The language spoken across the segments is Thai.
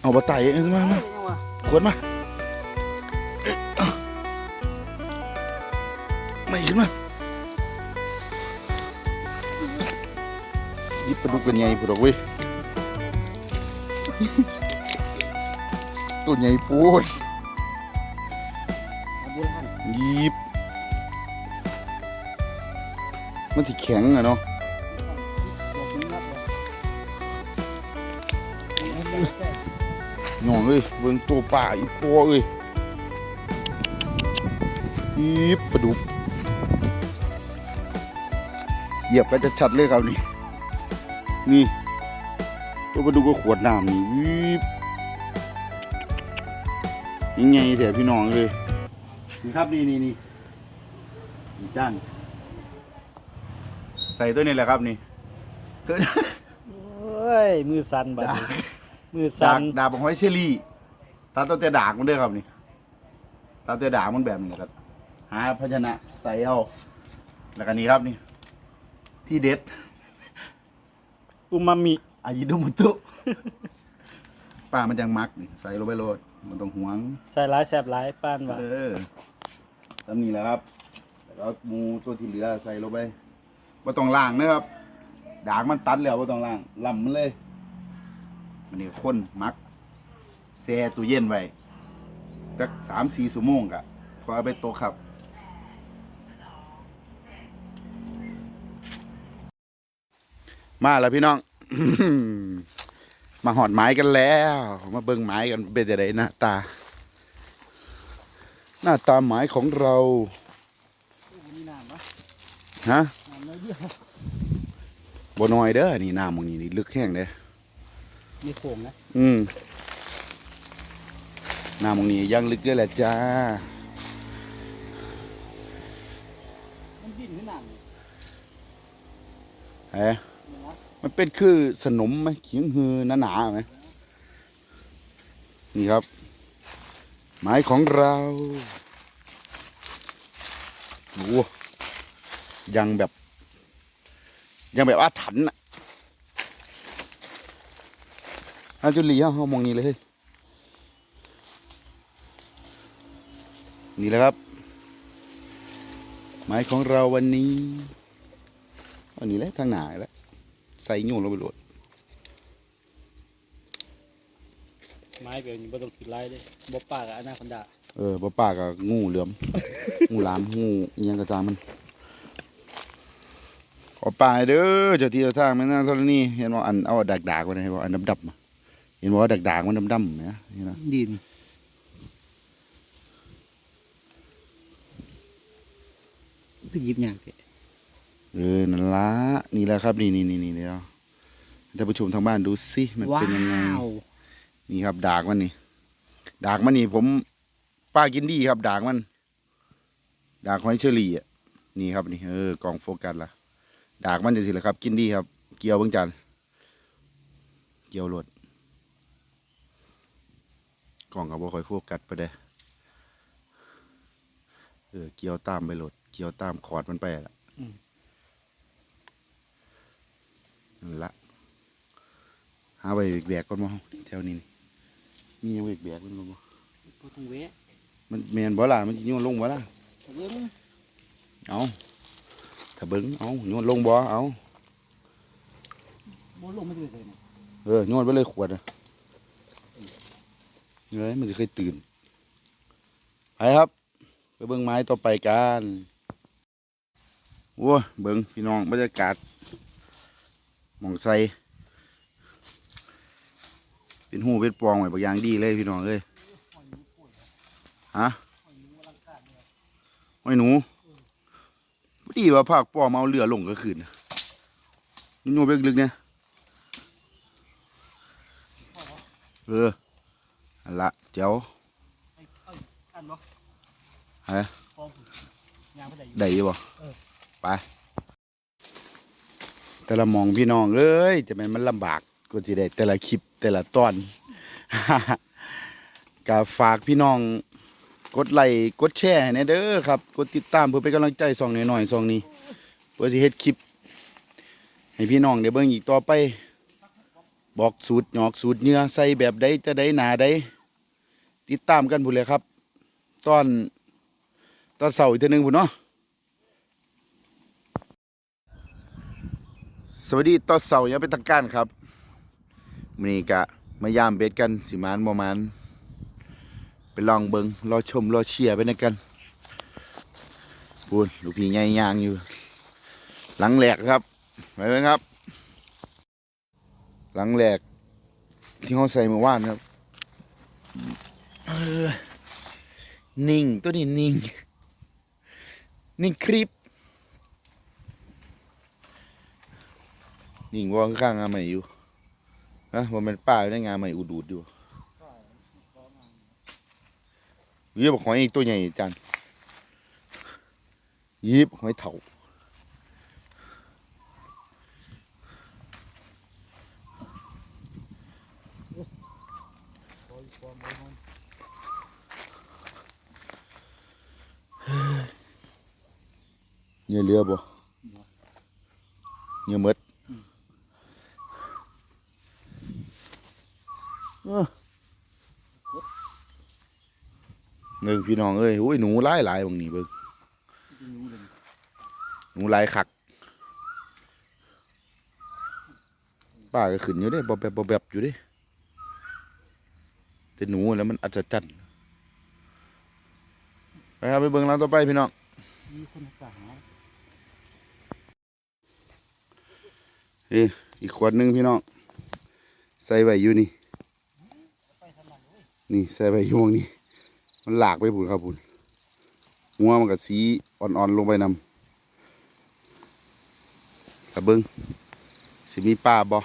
เอาบะไต่เอ้ยมามาขวดมาเอ้ยเอาไม่ขึ้นมาหยิบปลาดุกเป็นไงปลาดุกเว้ยตัวใหญ่ปูดบุญหันหยิบมันที่แข็งอะเนาะ น้องเอ้ยเบิ่งตัวป่าอีกตัวเอ้ยอีบปลาดุกเหยียบก็จะชัดเลยครับนี่นี่ ตัวปลาดุกก็ขวดน้ำนี่วีบยังไงเถอะพี่น้องเลยนี่ครับนี่นี่นี่นี่จ้านใส่ตัวนี้แหละครับนี่ตัวโอ้ย มือสั่นบัดนี้ มือดาสั่กนดาบของหอยเชอรี่ตาตัวแต่ดากมันเด้อครับนี่ตาตัวดากมันแบบนี้แหละครับหาภาชนะใส่เอาแล้วก็นี่ครับนี่ ที่เด็ดอูมามิอายิโนมุตุ ป้ามันจังมักนี่ใส่ลงไปโลดมันต้องหวง ใส่หลายแสบหลายป้านว่าเออทำนี่แหละครับแล้วหมูตัวที่เหลือใส่ลงไปว่าต้องล้างนะครับดากมันตัดแล้วว่าต้องล้างลำมันเลย มันนี่ข้นมักแช่ตู้เย็นไว้สักสามสี่ชั่วโมงกะพอเอาไปโตะครับมาแล้วพี่น้อง มาหอดไม้กันแล้ว มาเบิ่งไม้กันเป็นจะไดหน้าตา หน้าตาไม้ของเรามีน้ำปะฮะน้ำน้อยเดียวบ่น้อยเด้อนี่น้ำมึงนี่นี่ลึกแห้งเด้อ มีโขงนะ อืมน้ำมึงนี่ยังลึกเด้อแหละจ้า มันดิ้นขึ้นน้ำเฮ้นี่นะมันเป็นคือสนมไหมเขียงฮือหนาๆไหมนี่ครับ ไม้ของเราโอ้ยังแบบ ยังแบบอาถรรพ์อะ อาจุลีเฮาเฮามองนี่เลยเฮ้ยนี่แหละครับไม้ของเราวันนี้อันนี้แหละทางหนาแหล้วใส่ยูนลงไปโหลดไม้แบบนี้บ่ต้องกินไรเลยบ่ปากกับอนาคอนดาเออป้าป้ากับงูเหลือม งูหลามงูอิหยังกระจางมัน ขอป่ายเด้อเจ้าที่เจ้าทางไม่น่าธรณีเห็นว่าอันเอาดักดากๆไว้นะเห็นว่าอันดำๆอะ เห็นว่าดักดากๆมันดำๆเนี่ยเห็นนะดินก็ยิบอย่างเถอะเออนั่นละนี่แหละครับ นี่นี่นี่นี่เดี๋ยวท่านผู้ชมทางบ้านดูสิมันเป็นยังไงว้าวนี่ครับดากมันนี่ดากมันนี่ ผมป้ากินดีครับดากมันดากหอยเชอรี่อะนี่ครับนี่เออกล่องโฟกัสละดากมันจะสิละครับ กินดีครับ เกี่ยวเบิ่งจันเกี่ยวรถ กล่องกับบ่ค่อยโฟกัสไปเด้อเออ เกี่ยวตามไปรถเกี่ยวตามคอร์ดมันไปละนั่นละ หาไปแบกก่อนมาแถวนี้นี่มีหยังไปแบกมันบ่บ่ต้องแวะมันแมนบ่ล่ะมันสิโยนลงบ่ล่ะเบิ่งเอาถ้าเบิ้งเอาโยนลงบ่เอาบ่ลงไม่ได้เลยนะเออโยนไปเลยขวดอะ เฮ้ยมันจะเคยตื่น ไปครับ ไปเบิ้งไม้ต่อไปกันว้ยเบิ้งพี่น้องบรรยากาศมองใสเป็นหูเป็นปองไว้บางอย่างดีเลยพี่น้องเอ้ยฮะไอ้หนูบ่ดีว่าภาคปอมเอาเรือลงก็คืนน่ะนี่โยนไปลึกเนี่ยเออ ละเจ้าไอ้ไอ้อันบ่ฮะพอสิยได้อยู่บ่ไปแต่ละมองพี่น้องเอ้ยจะเป็นมันลำบากก็สิได้ แต่ละคลิปแต่ละตอนก็ฝากพี่น้อง กดไลค์กดแชร์ใน่เด้อครับ กดติดตามเพื่อเป็นกำลังใจส่องหน่อยๆส่องนี้เพื่อสิเฮ็ดคลิป ให้พี่น้องได้เบิ่งอีกต่อไป บอกสูตรหยอกสูตรเนื้อใส่แบบใดจะได้หนาใด ติดตามกันพุ่นเลยครับ ตอนตอนเสาร์อีกทีหนึ่งพุ่นเนาะสวัสดีตอนเสาร์ยังเป็นทางการครับมีกะมายามเบ็ดกันสิมานบ่มานไปลองเบิงรอชมรอเชียร์ไปในกันพูนลูกพี่ใหญ่ยางอยู่ หลังแหลกครับไปเลยครับ หลังแหลกที่เขาใส่เมื่อวานครับ เออ นิ่งตัวนี้นิ่ง นิ่งคลิป นิ่งว่าข้างงานใหม่อยู่ฮะว่ามันป้าอยู่ในงานใหม่อุดูดอยู่ยีบหอยอีกตัวใหญ่จังยีบหอยเถา เหยื่อเรือบ่เหยื่อมดเอ้อเบิ่งพี่น้องเอ้ยโอ้ยหนูหลายหลายบางนี้เบิ่งหนูหลายคักป้าก็ขึ้นอยู่เด้บ่แบบบ่แบบอยู่เด้แต่หนูแล้วมันอัศจรรย์ไปครับไปเบิ่งเราต่อไปพี่น้องมีคนกลา เอ้ยอีกขวดหนึงพี่น้อง ใส่ไว้อยู่นี่ นี่ใส่ไว้อยู่ตรงนี้ มันหลากไปผุนครับผุนหัวมันกับสีอ่อนๆลงไปนำกระเบิงสิมีป้าบ่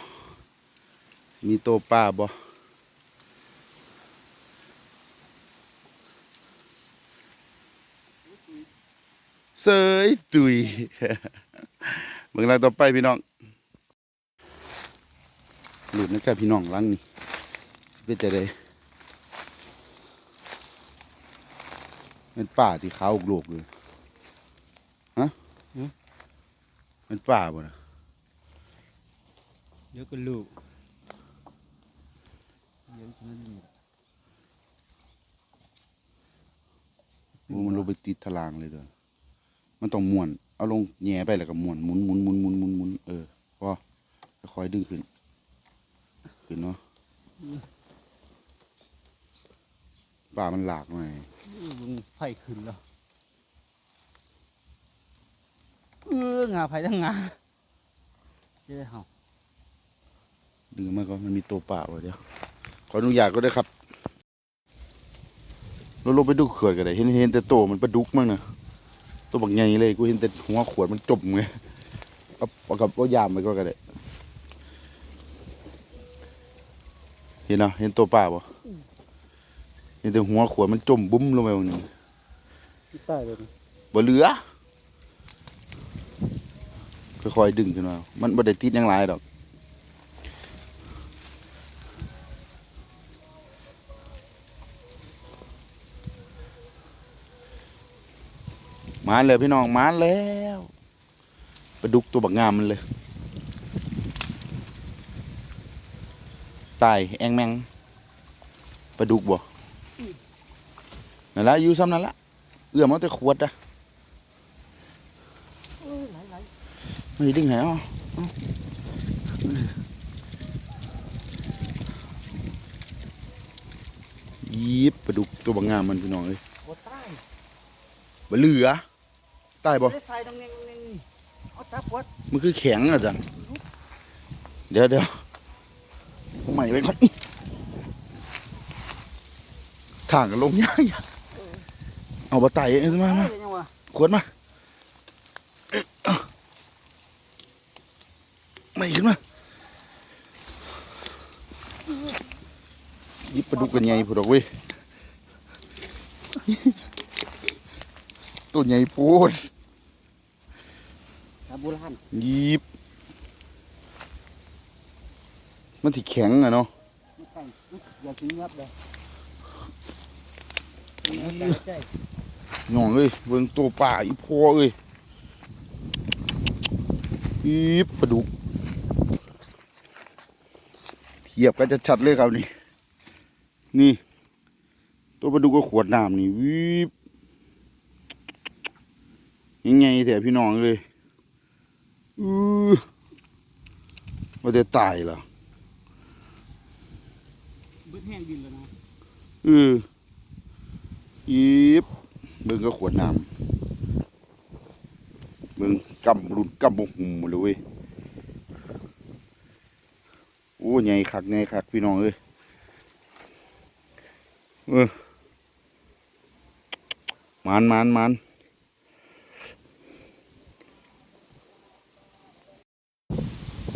มีโตป้าบ่เสยตุยเบิ่งเราต่อไปพี่น้อง หลุดนะครับพี่น้องหลังนี่เป็นจะได้เป็นป่าที่ขาวโลกเลยฮะเป็นป่าบ่นะเดี๋ยวก็ลูกเดี๋ยวฉันนี่โอ้มันลงไปติดทลางเลยเด้อมันต้องม้วน เอาลงแหย่ไปแล้วก็ม้วนหมุนหมุนหมุนหมุนหมุนหมุนเออพอค่อยๆดึงขึ้น ขึ้นเนาะป่ามันหลากหน่อยมึงไผ่ขึ้นแล้วเอองาไผ่ทั้งงาเจ้าเห่าดึงมาก็มันมีตัวป่าว่ะเดี๋ยวขออนุญาตก็ได้ครับเราลงไปดูเขื่อนกันได้เห็นเห็นแต่โตวมันปลาดุกมั้งนะตัวบักใหญ่เลยกูเห็นแต่หัวขวดมันจมไงเอาเอากับเอายามไปก็กันได้ เห็นนะเห็นตัวป่าบ่เห็นแต่หัวขวดมันจมบุ้มลงไปตรงนี้ที่ใต้เลยบ่เหลือค่อยๆดึงขึ้นมา มันบ่ได้ติดหยังหลายดอกมาเลยพี่น้องมาแล้วปลาดุกตัวบักงามมันเลย ตายแองแมงปลาดุกบ่นั่นละอยู่ซ้ำนั่นละเอื้อมเอาแต่ขวดอะเออไหลไหลไม่ดึงหายอะยีบปลาดุกตัวบางงามมันพี่น้องเอ้ยโอ้ใต้บ่เหลือตายบ่ได้ใส่ตรงนี้ตรงนี้เอาจับปวดมันคือแข็งอะจังเดี๋ยวเดี๋ยว ผมใหม่ไว้ก่อนทางกันลงยากยากเอาบะไตเอ้ยมามาได้ยังวะขวดมาไม่ขึ้นมายิบปลาดุกกันใหญ่พูดออกเว้ยตัวใหญ่พูดตาโบุราณยิบ มันที่แข็งอะเนาะอย่าทิ้งับเลยใจน้องเอ้ยเบิ่งตัวป่าอีพอเอ้ยยิบปลาดุกทียบกันจะชัดเลยครับนี่ นี่ ตัวปลาดุกก็ขวดน้ำนี่วิบยังไงแต่พี่น้องเลยอือว่าจะตายเหรอ บิดแห้งดินแล้วนะเออยิบเบิ่งก็ขวดน้ำเบิ่งกำรุนกำบกหุ่มเลยเว้ยโอ้ใหญ่คักใหญ่คักพี่น้องเอ้ยเออมานมานมาน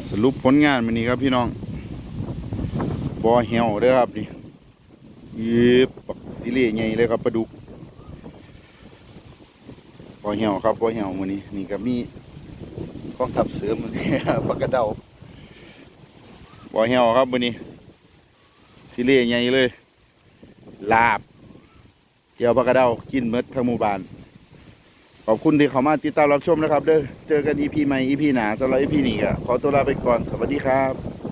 สรุปผลงานมันนี้ครับพี่น้อง บอเหี่ยวเด้อครับนี่ยีบปักสิเล่ใหญ่เลยครับปลาดุกปอเหี่ยวครับปอเหี่ยวมือนี้นี่ก็มีกองทัพเสือมือนี้ปลากระเดาปอเหี่ยวครับมือนี้สิเล่ใหญ่เลย ลาบเจียวปลากระเดากินเมดทั้งหมู่บ้านขอบคุณที่เข้ามาติดตามรับชมนะครับ เด้อ เจอกันอีพีใหม่อีพีหนาสำหรับอีพีนี้ก็ขอตัวลาไปก่อน สวัสดีครับ